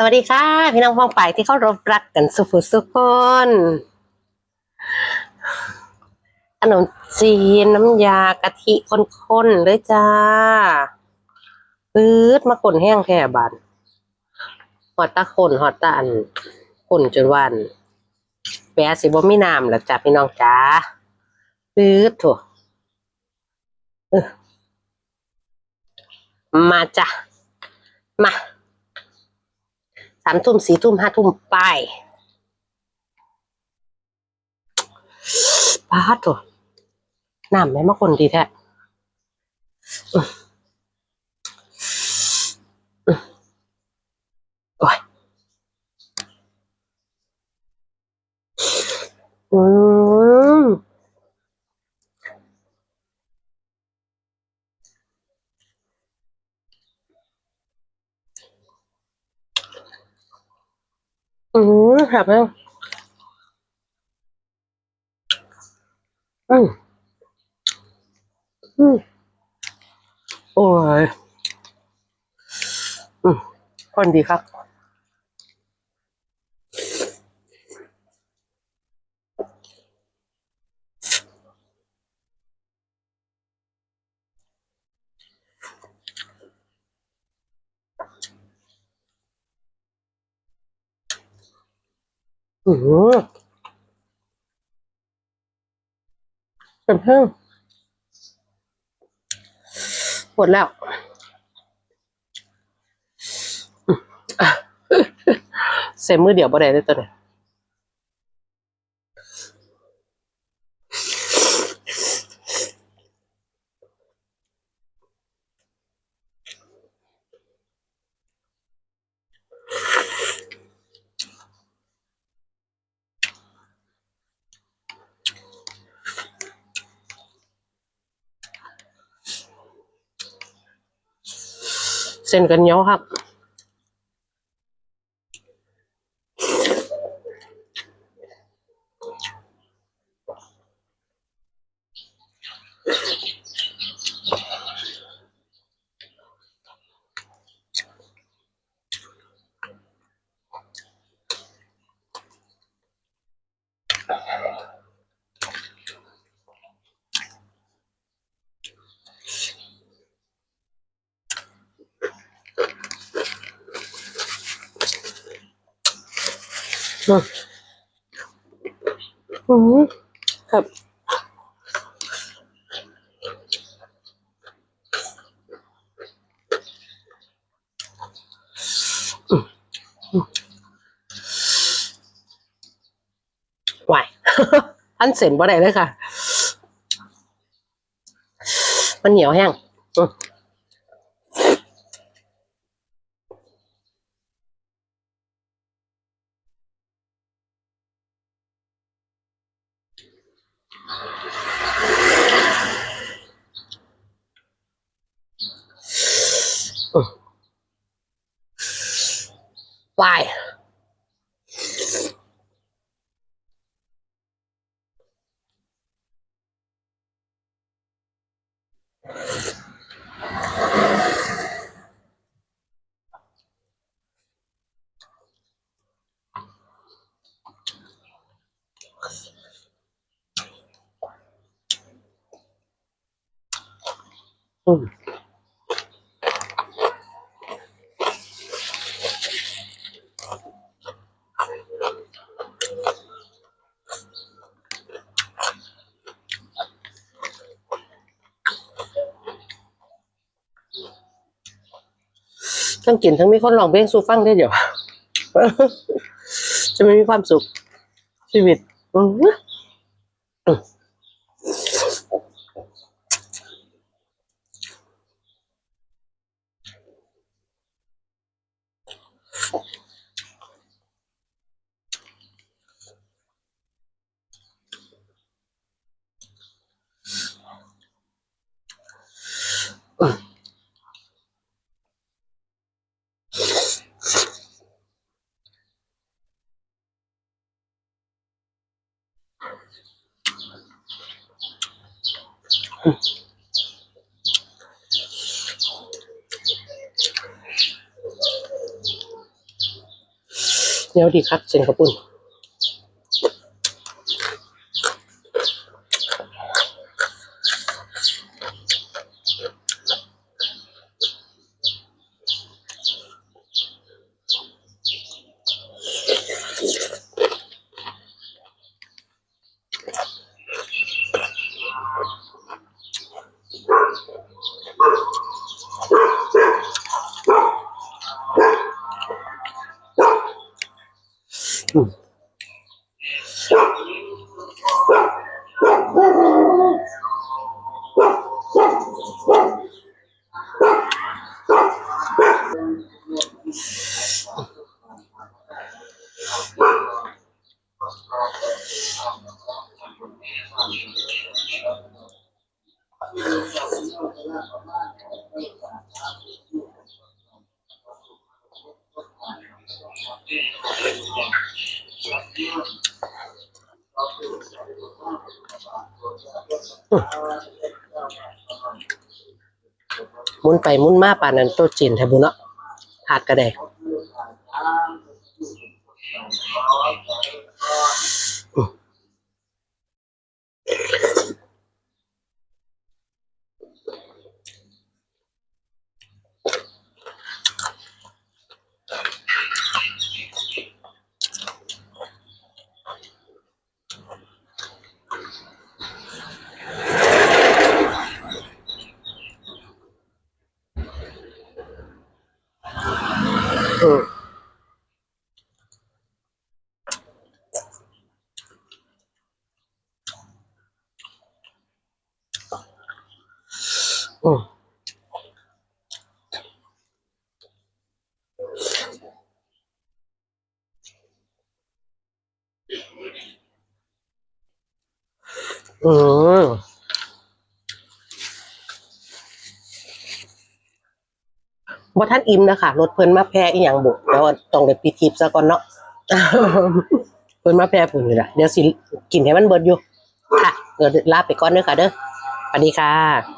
สวัสดีค่ะ พี่น้องพ้องไปที่เขารบรักกันสุขสุขคนขนมจีนน้ำยากะทิข้นๆเลยจ้าปื๊ดมาคนแห้งแค่บานหอดตาคนหอดตาอันคนจนวันแปะสิบ่มีน้ำแล้วจ้าพี่น้องจ้าปื๊ดถูเออมาจ้ะมาามทุ่มสี่ทุ่มห้าทุ่มไปป้าดโถูน้ำแม่มาคนดีแท้อื้ออื้อโอ้ยอืม อืมแบบแล้วอืมอืมโอ้ยอืมคนดีครับ อือเป็นเพิ่งหมดแล้วเสร็จมือเดียวบ่ได้เลยตัวเนี่ย เส้นกันเหนียวครับ อืมอืมครับไหวอันเสร็จบ่ได้เลยค่ะ มันเหนียวแห้ง ไห วอืมทั้งกินทั้งมีคนร้องเพลงสูฟังได้เดี๋ยว จะไม่มีความสุขชีวิตอือ เดี๋ยวดีครับเซนกระปุ่น ห มุนไปมุนมาป่านนั้นโตะจีนแทบุเนาะถาดกระเด อืมบ่ท่านอิ่มนะคะรถเพิ่นมาแพ้อีหยังบุเดี๋ยวต้องไปปิดคลิปซะก่อนเนาะ เพิ่นมาแพ้ปุ่นนี่ล่ะเดี๋ยวสิกินให้มันเบิดอยู่ ค่ะเดี๋ยวลาไปก่อนเด้อค่ะเด้อสวัสดีค่ะ